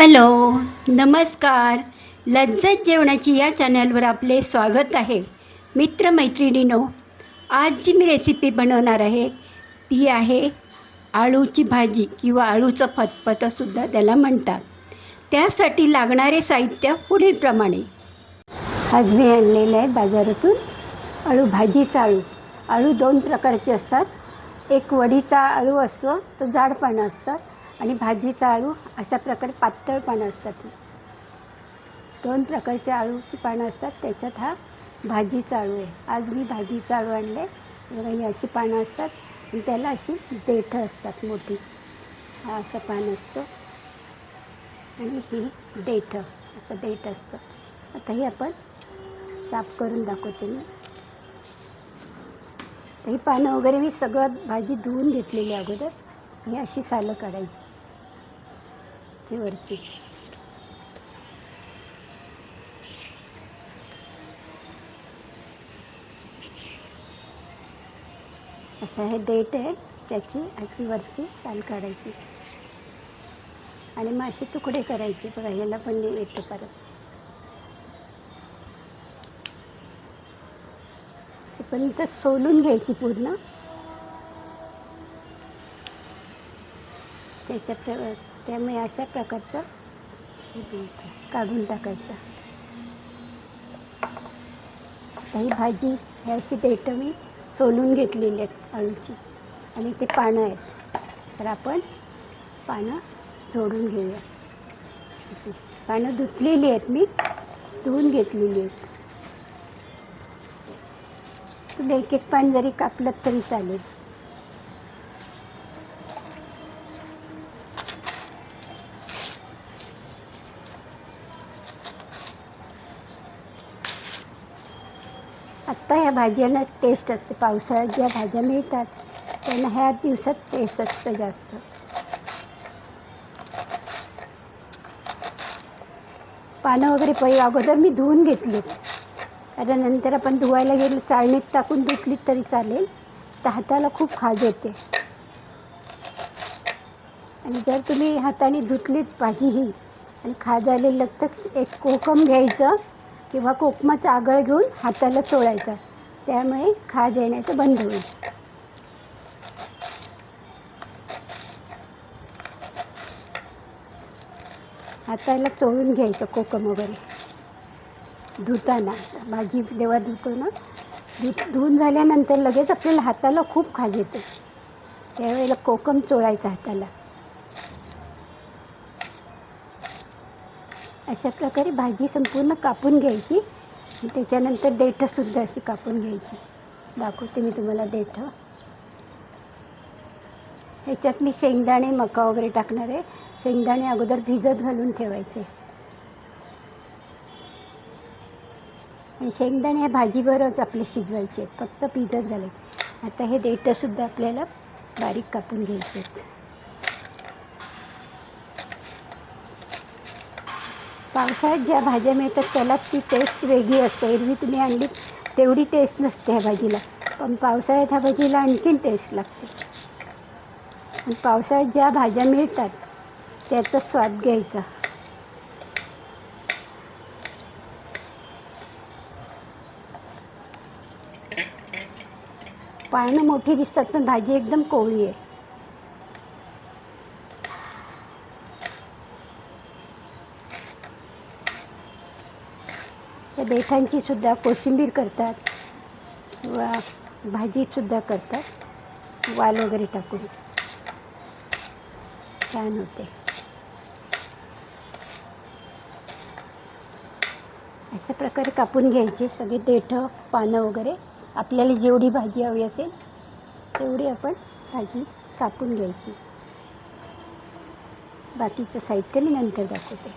Hello नमस्कार. लज्जत जेवणाची या चॅनलवर आपले स्वागत आहे. मित्रमैत्रिणीनो आज जी मी रेसिपी बनवणार आहे. ती आहे आळूची भाजी किंवा आळूचं फतफतंसुद्धा त्याला म्हणतात. त्यासाठी लागणारे साहित्य पुढीलप्रमाणे आज मी आणलेलं आहे बाजारातून आळू भाजीचा आळू. आळू दोन प्रकारचे असतात. एक वडीचा आळू असतो तो जाड पानं आणि भाजीचा आळू अशा प्रकारे पातळ पानं असतात. दोन प्रकारचे आळूची पानं असतात. त्याच्यात हा भाजीचा आळू आहे. आज मी भाजीचा आळू आणले. बघा ही अशी पानं असतात. आणि त्याला अशी देठं असतात मोठी. हा असं पान असतं. आणि ही देठं असं देठ असतं. आता ही आपण साफ करून दाखवते मी. ही पानं वगैरे मी सगळं भाजी धुवून घेतलेली अगोदर. ही अशी सालं काढायची. ती वरची. असं हे देठ आहे त्याची याची वरची साल काढायची. आणि मग असे तुकडे करायचे बघा ह्याला पण येतं परत. असेपर्यंत सोलून घ्यायची पूर्ण. त्याच्यात त्यामुळे अशा प्रकारचं काढून टाकायचं. काही भाजी हे अशी देठं मी सोलून घेतलेली आहेत अळूची आणि ते पानं आहेत. तर आपण पानं जोडून घेऊया. अशी पानं धुतलेली आहेत मी धुवून घेतलेली आहेत. तुम्ही एक एक पान जरी कापलं तरी चालेल. आत्ता ह्या भाज्यांना टेस्ट असते. पावसाळ्यात ज्या भाज्या मिळतात त्यांना ह्या दिवसात टेस्ट असतं जास्त. पानं वगैरे पहिले अगोदर मी धुवून घेतलीत कारण नंतर आपण धुवायला गेलो चाळणीत टाकून धुतलीत तरी चालेल. तर हाताला खूप खाज येते. आणि जर तुम्ही हाताने धुतलीत भाजी ही आणि खाज आलेलं तर एक कोकम घ्यायचं. किंवा कोकमाचा आगळ घेऊन हाताला चोळायचा. त्यामुळे खाज येण्याचं बंद होईल. हाताला चोळून घ्यायचं कोकम वगैरे. धुताना भाजी जेव्हा धुतो ना धु धुवून झाल्यानंतर लगेच आपल्याला हाताला खूप खाज येते. त्यावेळेला कोकम चोळायचा हाताला. अशा प्रकारे भाजी संपूर्ण कापून घ्यायची. त्याच्यानंतर देठंसुद्धा अशी कापून घ्यायची. दाखवते मी तुम्हाला देठं. ह्याच्यात मी शेंगदाणे मका वगैरे टाकणार आहे. शेंगदाणे अगोदर भिजत घालून ठेवायचे. आणि शेंगदाणे ह्या भाजीवरच आपले शिजवायचे आहेत. फक्त भिजत घालायचे. आता हे देठंसुद्धा आपल्याला बारीक कापून घ्यायचे आहेत. पावसाळ्यात ज्या भाज्या मिळतात त्याला ती टेस्ट वेगळी असते. एरवी तुम्ही आणली तेवढी टेस्ट नसते ह्या भाजीला. पण पावसाळ्यात ह्या भाजीला आणखीन टेस्ट लागते. आणि पावसाळ्यात ज्या भाज्या मिळतात त्याचा स्वाद घ्यायचा. पाळणं मोठी दिसतात पण भाजी एकदम कोवळी आहे. देठांची सुद्धा कोशिंबीर करतात. वा भाजीसुद्धा करतात. वाल वगैरे टाकून. छान होते. अशा प्रकारे कापून घ्यायचे सगळे देठं पानं वगैरे. आपल्याला जेवढी भाजी हवी असेल तेवढी आपण भाजी कापून घ्यायची. बाकीचं साहित्य मी नंतर दाखवते.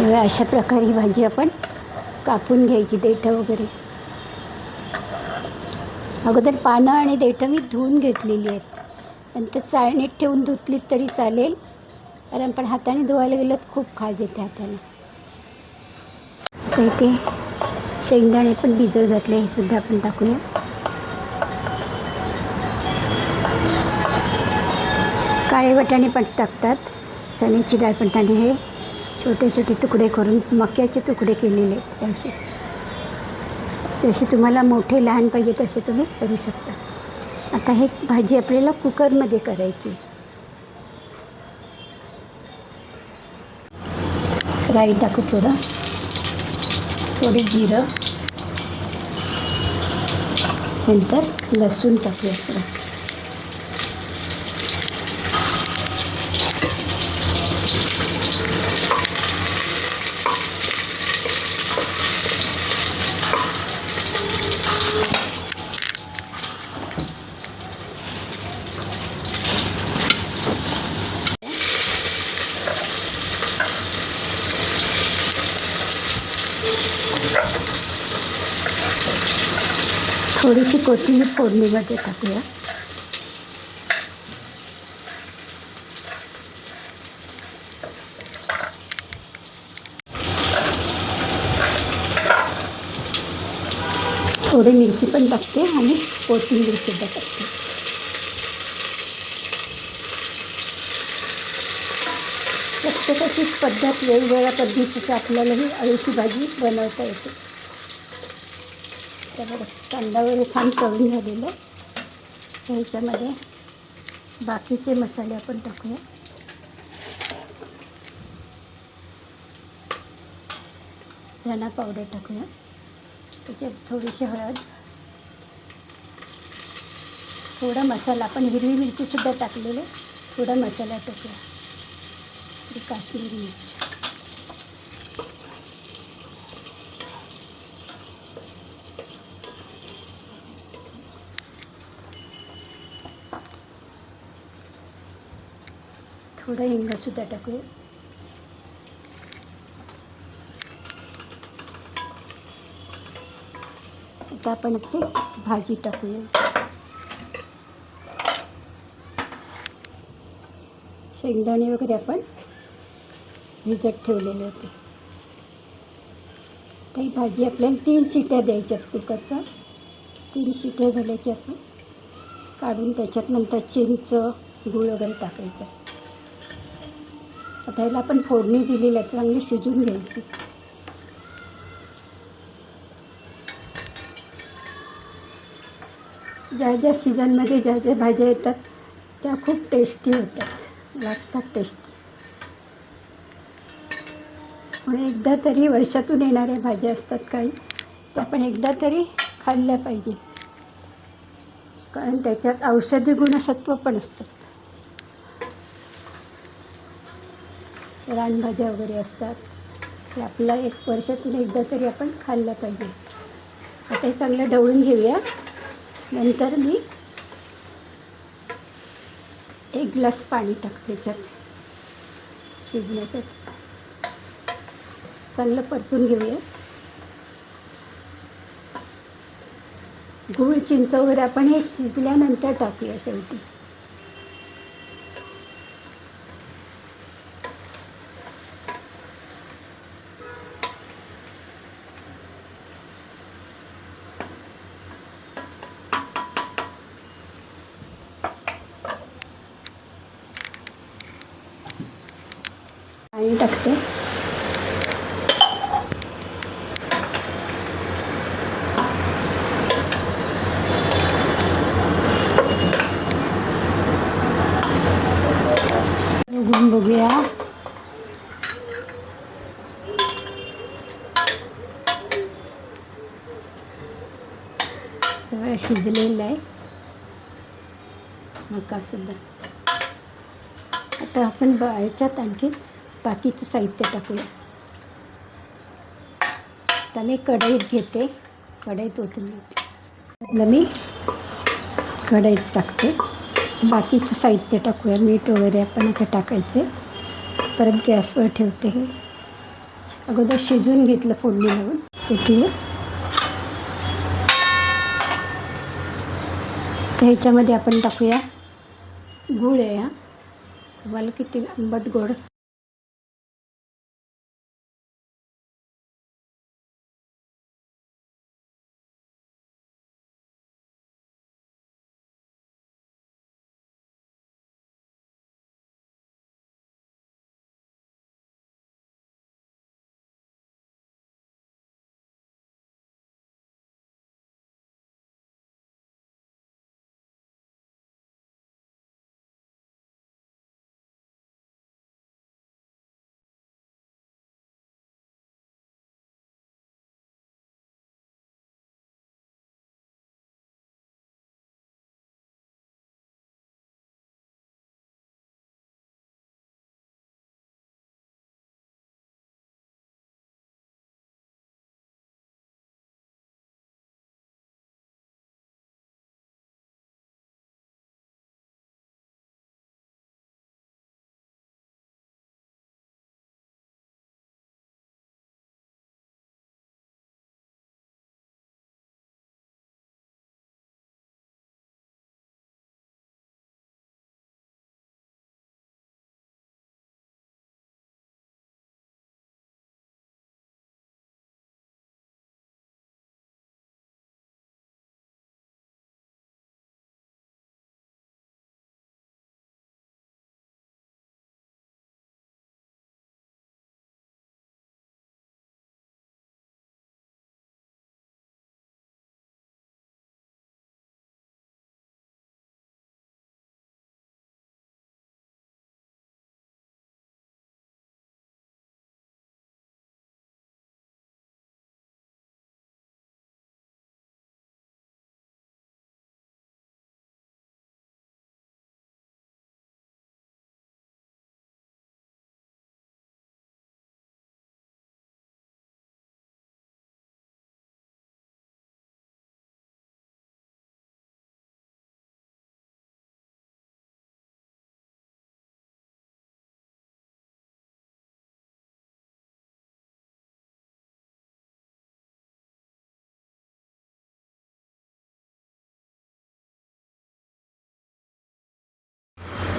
तेव्हा अशा प्रकारे ही भाजी आपण कापून घ्यायची देठं वगैरे. अगोदर पानं आणि देठं मी धुवून घेतलेली आहेत. नंतर चाळणीत ठेवून धुतलीत तरी चालेल. कारण पण हाताने धुवायला गेलं तर खूप खाज येते हाताने. आता इथे शेंगदाणे पण भिजत घातले हे सुद्धा आपण टाकूया. काळे वाटाणे पण टाकतात. चण्याची डाळ पण त्याने हे छोटे छोटे तुकडे करून मक्याचे तुकडे केलेले आहेत असे जसे तुम्हाला मोठे लहान पाहिजे तसे तुम्ही करू शकता. आता हे भाजी आपल्याला कुकरमध्ये करायची राई टाकू थोडं. थोडे जिरं. नंतर लसूण टाकूया थोडं. थोडीशी कोथिंबीर फोडणीमध्ये टाकूया. थोडी मिरची पण टाकते आणि कोथिंबीर सुद्धा टाकते. प्रत्येकाची पद्धत वेगवेगळ्या पद्धतीची आपल्यालाही अळूची भाजी बनवता येते. त्यामुळे कांदा वगैरे छान तळून झालेलं ह्याच्यामध्ये बाकीचे मसाले आपण टाकूया. धना पावडर टाकूया. त्याच्यात थोडीशी हळद. थोडा मसाला आपण हिरवी मिरचीसुद्धा टाकलेले थोडा मसाला टाकूया. काश्मीरी मिरची. थोडं हिंगसुद्धा टाकू आता आपण ते भाजी टाकूया. शेंगदाणे वगैरे आपण भिजत ठेवलेले होते. काही भाजी आपल्याला तीन शिट्या द्यायच्यात कुकरच्या. तीन शिट्या झाल्या की आपण काढून त्याच्यात नंतर चिंच गूळ वगैरे टाकायचं. आता ह्याला आपण फोडणी दिलेली आहे चांगली शिजून घ्यायची. ज्या ज्या सीझनमध्ये ज्या ज्या भाज्या येतात त्या खूप टेस्टी होतात. लागतात टेस्टी म्हणून एकदा तरी वर्षातून येणाऱ्या भाज्या असतात काही त्या आपण एकदा तरी खाल्ल्या पाहिजे. कारण त्याच्यात औषधी गुणसत्व पण असतात रानभाज्या वगैरे असतात ते आपला एक वर्षातून एकदा तरी आपण खाल्लं पाहिजे. आता हे चांगलं ढवळून घेऊया. नंतर मी एक ग्लास पाणी टाकते त्याच्यात शिजण्यासाठी. चांगलं परतून घेऊया. गूळ चिंच वगैरे आपण हे शिजल्यानंतर टाकूया शेवटी. पाणी टाकते. सगळं शिजलेलं आहे. मकासुद्धा आता आपण ब ह्याच्यात आणखी बाकीचं साहित्य टाकूया. आता मी कढईत घेते. कढईत ओतून घेते. त्यातलं मी कढईत टाकते. बाकीचं साहित्य टाकूया. मीठ वगैरे आपण आता टाकायचे. परत गॅसवर ठेवते हे. अगोदर शिजून घेतलं फोडणी लावून. पेटीवर तर ह्याच्यामध्ये आपण टाकूया. गूळ आहे हा. तुम्हाला किती आंबट गोड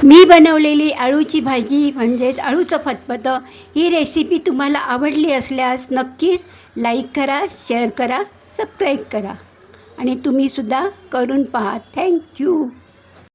मी बनवलेली अळूची भाजी म्हणजेच अळूचं फतफतं ही रेसिपी तुम्हाला आवडली असल्यास नक्कीच लाईक करा शेअर करा सबस्क्राईब करा. आणि तुम्हीसुद्धा करून पहा. थँक्यू